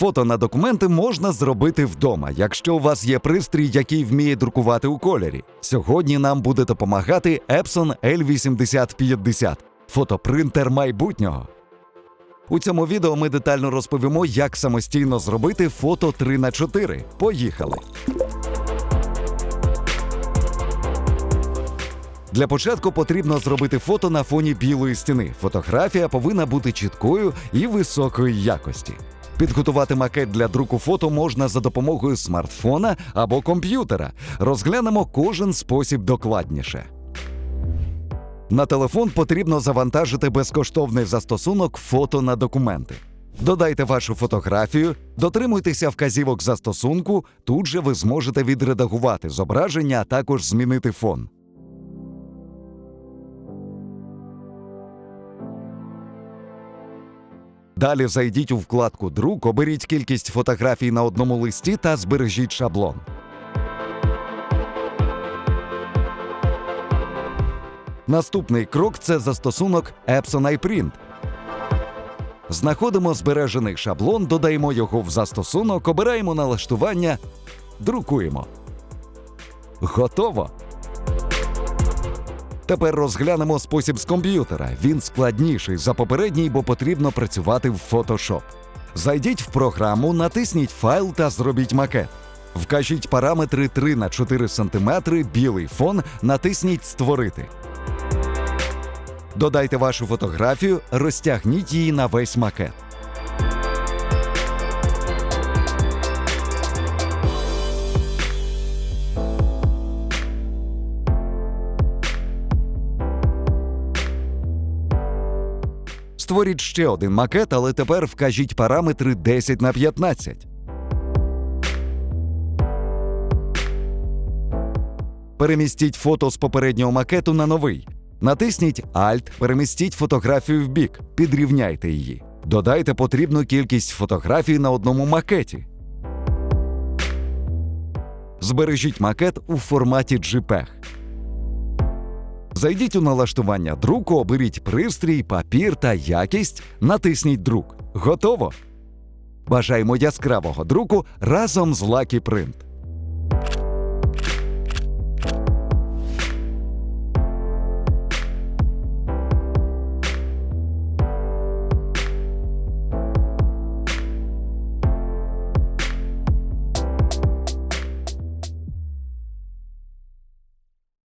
Фото на документи можна зробити вдома, якщо у вас є пристрій, який вміє друкувати у кольорі. Сьогодні нам буде допомагати Epson L8050 фотопринтер майбутнього. У цьому відео ми детально розповімо, як самостійно зробити фото 3 на 4 Поїхали! Для початку потрібно зробити фото на фоні білої стіни. Фотографія повинна бути чіткою і високої якості. Підготувати макет для друку фото можна за допомогою смартфона або комп'ютера. Розглянемо кожен спосіб докладніше. На телефон потрібно завантажити безкоштовний застосунок фото на документи. Додайте вашу фотографію, дотримуйтеся вказівок застосунку. Тут же ви зможете відредагувати зображення, а також змінити фон. Далі зайдіть у вкладку Друк, оберіть кількість фотографій на одному листі та збережіть шаблон. Наступний крок це застосунок Epson iPrint. Знаходимо збережений шаблон, додаємо його в застосунок, обираємо налаштування, друкуємо. Готово. Тепер розглянемо спосіб з комп'ютера. Він складніший за попередній, бо потрібно працювати в Photoshop. Зайдіть в програму, натисніть файл та зробіть макет. Вкажіть параметри 3 на 4 см, білий фон, натисніть Створити. Додайте вашу фотографію, розтягніть її на весь макет. Створіть ще один макет, але тепер вкажіть параметри 10 на 15. Перемістіть фото з попереднього макету на новий. Натисніть Alt, перемістіть фотографію вбік, підрівняйте її. Додайте потрібну кількість фотографій на одному макеті. Збережіть макет у форматі JPEG. Зайдіть у налаштування друку, оберіть пристрій, папір та якість, натисніть друк. Готово. Бажаємо яскравого друку разом з Lucky Print.